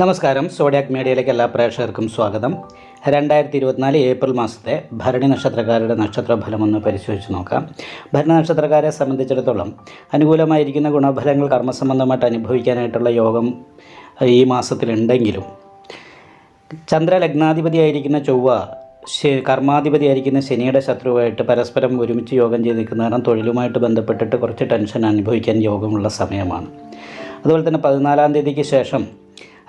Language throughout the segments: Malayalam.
നമസ്കാരം. സോഡിയാക് മീഡിയയിലേക്ക് എല്ലാ പ്രേക്ഷകർക്കും സ്വാഗതം. രണ്ടായിരത്തി ഇരുപത്തിനാല് ഏപ്രിൽ മാസത്തെ ഭരണി നക്ഷത്രക്കാരുടെ നക്ഷത്ര ഒന്ന് പരിശോധിച്ച് നോക്കാം. ഭരണി നക്ഷത്രക്കാരെ സംബന്ധിച്ചിടത്തോളം അനുകൂലമായിരിക്കുന്ന ഗുണഫലങ്ങൾ കർമ്മസംബന്ധമായിട്ട് അനുഭവിക്കാനായിട്ടുള്ള യോഗം ഈ മാസത്തിലുണ്ടെങ്കിലും ചന്ദ്രലഗ്നാധിപതിയായിരിക്കുന്ന ചൊവ്വ കർമാധിപതി കർമാധിപതിയായിരിക്കുന്ന ശനിയുടെ ശത്രുവായിട്ട് പരസ്പരം ഒരുമിച്ച് യോഗം ചെയ്ത് നിൽക്കുന്ന കാരണം തൊഴിലുമായിട്ട് ബന്ധപ്പെട്ടിട്ട് കുറച്ച് ടെൻഷൻ അനുഭവിക്കാൻ യോഗമുള്ള സമയമാണ്. അതുപോലെ തന്നെ പതിനാലാം തീയതിക്ക് ശേഷം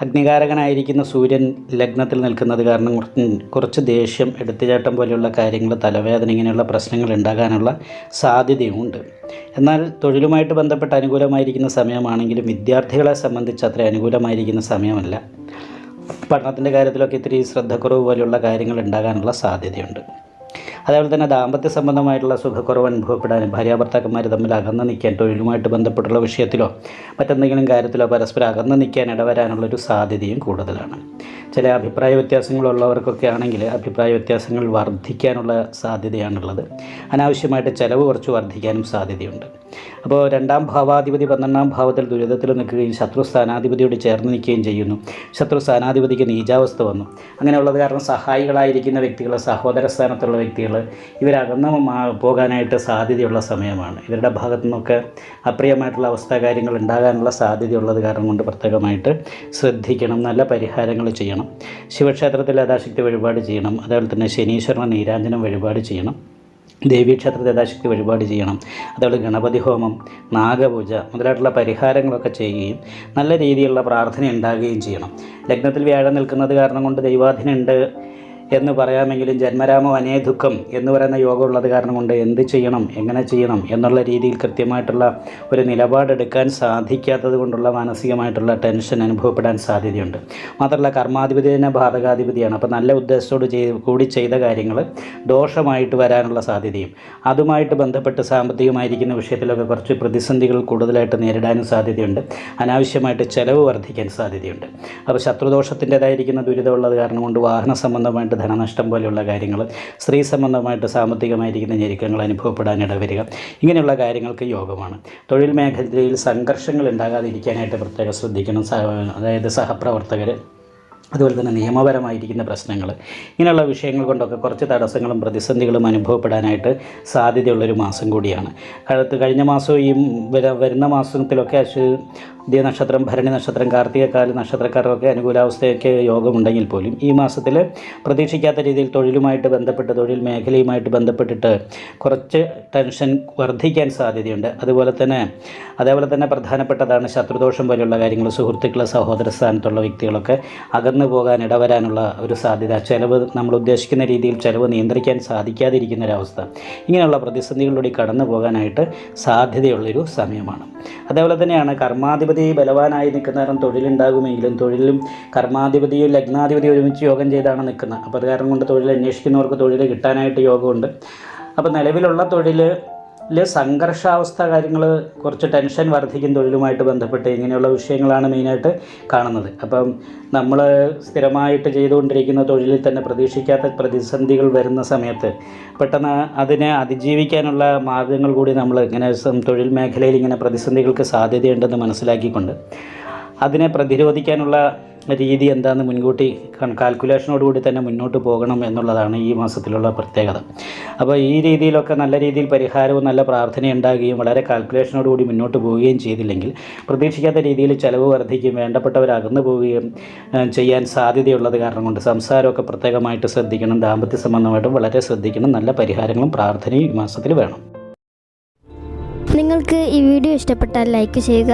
അഗ്നികാരകനായിരിക്കുന്ന സൂര്യൻ ലഗ്നത്തിൽ നിൽക്കുന്നത് കാരണം കുറച്ച് ദേഷ്യം എടുത്തുചാട്ടം പോലെയുള്ള കാര്യങ്ങൾ തലവേദന ഇങ്ങനെയുള്ള പ്രശ്നങ്ങൾ ഉണ്ടാകാനുള്ള സാധ്യതയുമുണ്ട്. എന്നാൽ തൊഴിലുമായിട്ട് ബന്ധപ്പെട്ട് അനുകൂലമായിരിക്കുന്ന സമയമാണെങ്കിലും വിദ്യാർത്ഥികളെ സംബന്ധിച്ച് അത്ര അനുകൂലമായിരിക്കുന്ന സമയമല്ല. പഠനത്തിന്റെ കാര്യത്തിലൊക്കെ ഇത്തിരി ശ്രദ്ധക്കുറവ് പോലെയുള്ള കാര്യങ്ങൾ ഉണ്ടാകാനുള്ള സാധ്യതയുണ്ട്. അതേപോലെ തന്നെ ദാമ്പത്യ സംബന്ധമായിട്ടുള്ള സുഖക്കുറവ് അനുഭവപ്പെടാനും ഭാര്യാഭർത്താക്കന്മാർ തമ്മിൽ അകന്ന് നിൽക്കാൻ തൊഴിലുമായിട്ട് ബന്ധപ്പെട്ടുള്ള വിഷയത്തിലോ മറ്റെന്തെങ്കിലും കാര്യത്തിലോ പരസ്പരം അകന്ന് നിൽക്കാൻ ഇടവരാനുള്ളൊരു സാധ്യതയും കൂടുതലാണ്. ചില അഭിപ്രായ വ്യത്യാസങ്ങളുള്ളവർക്കൊക്കെ ആണെങ്കിൽ അഭിപ്രായ വ്യത്യാസങ്ങൾ വർദ്ധിക്കാനുള്ള സാധ്യതയാണുള്ളത്. അനാവശ്യമായിട്ട് ചിലവ് കുറച്ച് വർദ്ധിക്കാനും സാധ്യതയുണ്ട്. അപ്പോൾ രണ്ടാം ഭാവാധിപതി പന്ത്രണ്ടാം ഭാവത്തിൽ ദുരിതത്തിൽ നിൽക്കുകയും ശത്രു സ്ഥാനാധിപതിയോട് ചേർന്ന് നിൽക്കുകയും ചെയ്യുന്നു. ശത്രു സ്ഥാനാധിപതിക്ക് നീചാവസ്ഥ വന്നു. അങ്ങനെയുള്ളത് കാരണം സഹായികളായിരിക്കുന്ന വ്യക്തികൾ സഹോദര സ്ഥാനത്തുള്ള വ്യക്തികൾ ഇവരകന്ന് പോകാനായിട്ട് സാധ്യതയുള്ള സമയമാണ്. ഇവരുടെ ഭാഗത്തു നിന്നൊക്കെ അപ്രിയമായിട്ടുള്ള അവസ്ഥ കാര്യങ്ങൾ ഉണ്ടാകാനുള്ള സാധ്യതയുള്ളത് കാരണം കൊണ്ട് പ്രത്യേകമായിട്ട് ശ്രദ്ധിക്കണം. നല്ല പരിഹാരങ്ങൾ ചെയ്യണം. ശിവക്ഷേത്രത്തിൽ യഥാശക്തി വഴിപാട് ചെയ്യണം. അതേപോലെ തന്നെ ശനീശ്വരൻ നീരാഞ്ജനം വഴിപാട് ചെയ്യണം. ദേവീക്ഷേത്രത്തെ യഥാശക്തി വഴിപാട് ചെയ്യണം. അതുപോലെ ഗണപതി ഹോമം നാഗപൂജ മുതലായിട്ടുള്ള പരിഹാരങ്ങളൊക്കെ ചെയ്യുകയും നല്ല രീതിയിലുള്ള പ്രാർത്ഥന ഉണ്ടാകുകയും ചെയ്യണം. ലഗ്നത്തിൽ വ്യാഴം നിൽക്കുന്നത് കാരണം കൊണ്ട് ദൈവാധീനമുണ്ട് എന്ന് പറയാമെങ്കിലും ജന്മരാമം അനേ ദുഃഖം എന്ന് പറയുന്ന യോഗം ഉള്ളത് കാരണം കൊണ്ട് എന്ത് ചെയ്യണം എങ്ങനെ ചെയ്യണം എന്നുള്ള രീതിയിൽ കൃത്യമായിട്ടുള്ള ഒരു നിലപാടെടുക്കാൻ സാധിക്കാത്തത് കൊണ്ടുള്ള മാനസികമായിട്ടുള്ള ടെൻഷൻ അനുഭവപ്പെടാൻ സാധ്യതയുണ്ട്. മാത്രമല്ല കർമാധിപതി തന്നെ ബാധകാധിപതിയാണ്. അപ്പോൾ നല്ല ഉദ്ദേശത്തോട് ചെയ്ത് കൂടി ചെയ്ത കാര്യങ്ങൾ ദോഷമായിട്ട് വരാനുള്ള സാധ്യതയും അതുമായിട്ട് ബന്ധപ്പെട്ട് സാമ്പത്തികമായിരിക്കുന്ന വിഷയത്തിലൊക്കെ കുറച്ച് പ്രതിസന്ധികൾ കൂടുതലായിട്ട് നേരിടാനും സാധ്യതയുണ്ട്. അനാവശ്യമായിട്ട് ചിലവ് വർദ്ധിക്കാൻ സാധ്യതയുണ്ട്. അപ്പോൾ ശത്രുദോഷത്തിന്റെതായിരിക്കുന്ന ദുരിതമുള്ളത് കാരണം കൊണ്ട് വാഹന സംബന്ധമായിട്ട് ധനനഷ്ടം പോലെയുള്ള കാര്യങ്ങൾ സ്ത്രീ സംബന്ധമായിട്ട് സാമ്പത്തികമായിരിക്കുന്ന ഞെരുക്കങ്ങൾ അനുഭവപ്പെടാൻ ഇടവരിക. ഇങ്ങനെയുള്ള കാര്യങ്ങൾക്ക് യോഗമാണ്. തൊഴിൽ മേഖലയിൽ സംഘർഷങ്ങൾ ഉണ്ടാകാതിരിക്കാനായിട്ട് പ്രത്യേകം ശ്രദ്ധിക്കണം. അതായത് സഹപ്രവർത്തകർ അതുപോലെ തന്നെ നിയമപരമായിരിക്കുന്ന പ്രശ്നങ്ങൾ. ഇങ്ങനെയുള്ള വിഷയങ്ങൾ കൊണ്ടൊക്കെ കുറച്ച് തടസ്സങ്ങളും പ്രതിസന്ധികളും അനുഭവപ്പെടാനായിട്ട് സാധ്യതയുള്ളൊരു മാസം കൂടിയാണ്. കഴിഞ്ഞ മാസവും ഈ വര- വരുന്ന മാസത്തിലൊക്കെ ഉദയ നക്ഷത്രം ഭരണി നക്ഷത്രം കാർത്തികക്കാല നക്ഷത്രക്കാർക്കൊക്കെ അനുകൂലാവസ്ഥയൊക്കെ യോഗമുണ്ടെങ്കിൽ പോലും ഈ മാസത്തിൽ പ്രതീക്ഷിക്കാത്ത രീതിയിൽ തൊഴിലുമായിട്ട് ബന്ധപ്പെട്ട് തൊഴിൽ മേഖലയുമായിട്ട് ബന്ധപ്പെട്ടിട്ട് കുറച്ച് ടെൻഷൻ വർദ്ധിക്കാൻ സാധ്യതയുണ്ട്. അതുപോലെ തന്നെ അതേപോലെ തന്നെ പ്രധാനപ്പെട്ടതാണ് ശത്രുദോഷം പോലെയുള്ള കാര്യങ്ങൾ. സുഹൃത്തുക്കൾ സഹോദര സ്ഥാനത്തുള്ള വ്യക്തികളൊക്കെ അകന്നു പോകാൻ ഇടവരാനുള്ള ഒരു സാധ്യത ചിലവ് നമ്മൾ ഉദ്ദേശിക്കുന്ന രീതിയിൽ ചിലവ് നിയന്ത്രിക്കാൻ സാധിക്കാതിരിക്കുന്ന ഒരവസ്ഥ. ഇങ്ങനെയുള്ള പ്രതിസന്ധികളിലൂടെ കടന്നു പോകാനായിട്ട് സാധ്യതയുള്ളൊരു സമയമാണ്. അതേപോലെ തന്നെയാണ് കർമാധിപതി ബലവാനായി നിൽക്കുന്ന കാരണം തൊഴിലുണ്ടാകുമെങ്കിലും തൊഴിലും കർമാധിപതിയും ലഗ്നാധിപതിയും ഒരുമിച്ച് യോഗം ചെയ്താണ് നിൽക്കുന്നത്. അപ്പോൾ അത് കാരണം കൊണ്ട് തൊഴിൽ അന്വേഷിക്കുന്നവർക്ക് തൊഴിൽ കിട്ടാനായിട്ട് യോഗമുണ്ട്. അപ്പോൾ നിലവിലുള്ള തൊഴിൽ ൽ സംഘർഷാവസ്ഥ കാര്യങ്ങൾ കുറച്ച് ടെൻഷൻ വർദ്ധിക്കും തൊഴിലുമായിട്ട് ബന്ധപ്പെട്ട് ഇങ്ങനെയുള്ള വിഷയങ്ങളാണ് മെയിനായിട്ട് കാണുന്നത്. അപ്പം നമ്മൾ സ്ഥിരമായിട്ട് ചെയ്തുകൊണ്ടിരിക്കുന്ന തൊഴിലിൽ തന്നെ പ്രതീക്ഷിക്കാത്ത പ്രതിസന്ധികൾ വരുന്ന സമയത്ത് പെട്ടെന്ന് അതിനെ അതിജീവിക്കാനുള്ള മാർഗങ്ങൾ കൂടി നമ്മൾ ഇങ്ങനെ തൊഴിൽ മേഖലയിൽ ഇങ്ങനെ പ്രതിസന്ധികൾക്ക് സാധ്യതയുണ്ടെന്ന് മനസ്സിലാക്കിക്കൊണ്ട് അതിനെ പ്രതിരോധിക്കാനുള്ള രീതി എന്താണെന്ന് മുൻകൂട്ടി കാൽക്കുലേഷനോടുകൂടി തന്നെ മുന്നോട്ട് പോകണം എന്നുള്ളതാണ് ഈ മാസത്തിലുള്ള പ്രത്യേകത. അപ്പോൾ ഈ രീതിയിലൊക്കെ നല്ല രീതിയിൽ പരിഹാരവും നല്ല പ്രാർത്ഥന ഉണ്ടാകുകയും വളരെ കാൽക്കുലേഷനോടുകൂടി മുന്നോട്ട് പോവുകയും ചെയ്തില്ലെങ്കിൽ പ്രതീക്ഷിക്കാത്ത രീതിയിൽ ചിലവ് വർദ്ധിക്കുകയും വേണ്ടപ്പെട്ടവർ അകന്നു പോവുകയും ചെയ്യാൻ സാധ്യതയുള്ളത് കാരണം കൊണ്ട് സംസാരമൊക്കെ പ്രത്യേകമായിട്ട് ശ്രദ്ധിക്കണം ദാമ്പത്യ സംബന്ധമായിട്ടും വളരെ ശ്രദ്ധിക്കണം നല്ല പരിഹാരങ്ങളും പ്രാർത്ഥനയും ഈ മാസത്തിൽ വേണം. നിങ്ങൾക്ക് ഈ വീഡിയോ ഇഷ്ടപ്പെട്ടാൽ ലൈക്ക് ചെയ്യുക